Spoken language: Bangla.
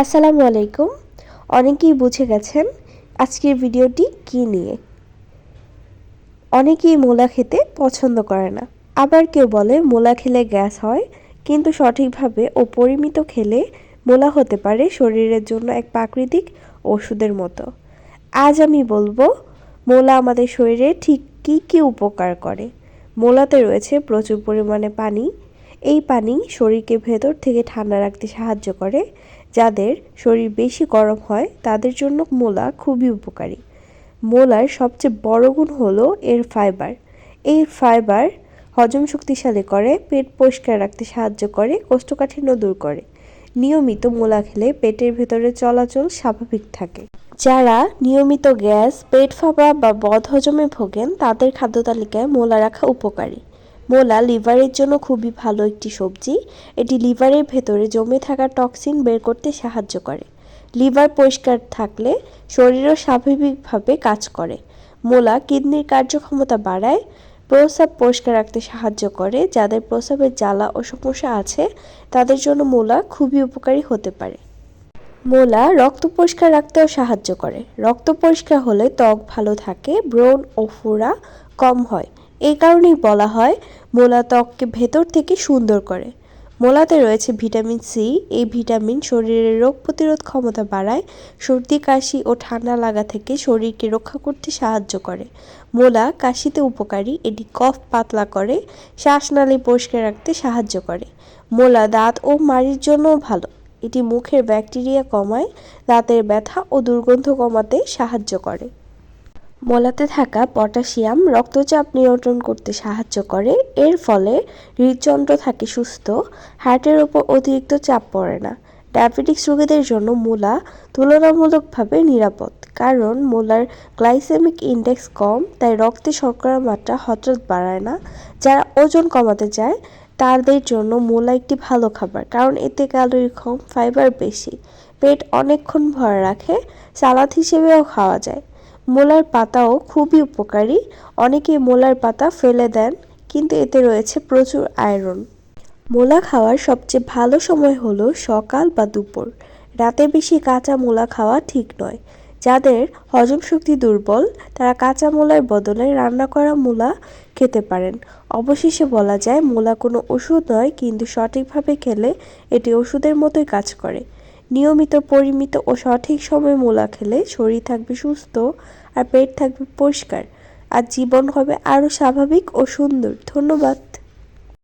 আসসালামু আলাইকুম। অনেকেই বুঝে গেছেন আজকের ভিডিওটি কী নিয়ে। অনেকেই মোলা খেতে পছন্দ করে না। আবার কেউ বলে মোলা খেলে গ্যাস হয়, কিন্তু সঠিকভাবে ও পরিমিত খেলে মোলা হতে পারে শরীরের জন্য এক প্রাকৃতিক ওষুধের মতো। আজ আমি বলব, মোলা আমাদের শরীরে ঠিক কী কী উপকার করে। মোলাতে রয়েছে প্রচুর পরিমাণে পানি। এই পানি শরীরকে ভেতর থেকে ঠান্ডা রাখতে সাহায্য করে। যাদের শরীর বেশি গরম হয়, তাদের জন্য মূলা খুবই উপকারী। মোলার সবচেয়ে বড় গুণ হলো এর ফাইবার এই ফাইবার হজম শক্তিশালী করে, পেট পরিষ্কার রাখতে সাহায্য করে, কোষ্ঠকাঠিন্য দূর করে। নিয়মিত মোলা খেলে পেটের ভেতরে চলাচল স্বাভাবিক থাকে। যারা নিয়মিত গ্যাস, পেট ফাঁপা বা বদহজমে ভোগেন, তাদের খাদ্য তালিকায় মোলা রাখা উপকারী। মোলা লিভারের জন্য খুবই ভালো একটি সবজি। এটি লিভারের ভেতরে জমে থাকা টক্সিন বের করতে সাহায্য করে। লিভার পরিষ্কার থাকলে শরীরও স্বাভাবিকভাবে কাজ করে। মোলা কিডনির কার্যক্ষমতা বাড়ায়, প্রস্রাব পরিষ্কার রাখতে সাহায্য করে, যাদের প্রস্রাবের জ্বালা ও সমস্যা আছে, তাদের জন্য মোলা খুবই উপকারী হতে পারে। মোলা রক্ত পরিষ্কার রাখতেও সাহায্য করে। রক্ত পরিষ্কার হলে ত্বক ভালো থাকে, ব্রণ ও ফোড়া কম হয়। এই কারণেই বলা হয় মোলা ত্বককে ভেতর থেকে সুন্দর করে। মোলাতে রয়েছে ভিটামিন সি এই ভিটামিন শরীরের রোগ প্রতিরোধ ক্ষমতা বাড়ায়, সর্দি, কাশি ও ঠান্ডা লাগা থেকে শরীরকে রক্ষা করতে সাহায্য করে। মোলা কাশিতে উপকারী, এটি কফ পাতলা করে, শ্বাসনালী পরিষ্কার রাখতে সাহায্য করে। মোলা দাঁত ও মাড়ির জন্যও ভালো। এটি মুখের ব্যাকটেরিয়া কমায়, দাঁতের ব্যথা ও দুর্গন্ধ কমাতে সাহায্য করে। মলাতে থাকা পটাশিয়াম রক্তচাপ নিয়ন্ত্রণ করতে সাহায্য করে। এর ফলে হৃদযন্ত্র থাকে সুস্থ, হার্টের ওপর অতিরিক্ত চাপ পড়ে না। ডায়াবেটিক্স রোগীদের জন্য মূলা তুলনামূলকভাবে নিরাপদ, কারণ মূলার গ্লাইসেমিক ইন্ডেক্স কম, তাই রক্তে শর্করার মাত্রা হঠাৎ বাড়ায় না। যারা ওজন কমাতে চায়, তাদের জন্য মূলা একটি ভালো খাবার, কারণ এতে ক্যালোরি কম, ফাইবার বেশি, পেট অনেকক্ষণ ভরা রাখে, সালাদ হিসেবেও খাওয়া যায়। মোলার পাতাও খুবই উপকারী। অনেকেই মোলার পাতা ফেলে দেন, কিন্তু এতে রয়েছে প্রচুর আয়রন। মোলা খাওয়ার সবচেয়ে ভালো সময় হলো সকাল বা দুপুর। রাতে বেশি কাঁচা মোলা খাওয়া ঠিক নয়। যাদের হজম শক্তি দুর্বল, তারা কাঁচা মোলার বদলে রান্না করা মূলা খেতে পারেন। অবশেষে বলা যায় মূলা কোনো ওষুধ নয়, কিন্তু সঠিকভাবে খেলে এটি ওষুধের মতোই কাজ করে। নিয়মিত, পরিমিত ও সঠিক সময়ে মূলা খেলে শরীর থাকবে সুস্থ আর পেট থাকবে পরিষ্কার। আর জীবন হবে আরও স্বাভাবিক ও সুন্দর। ধন্যবাদ।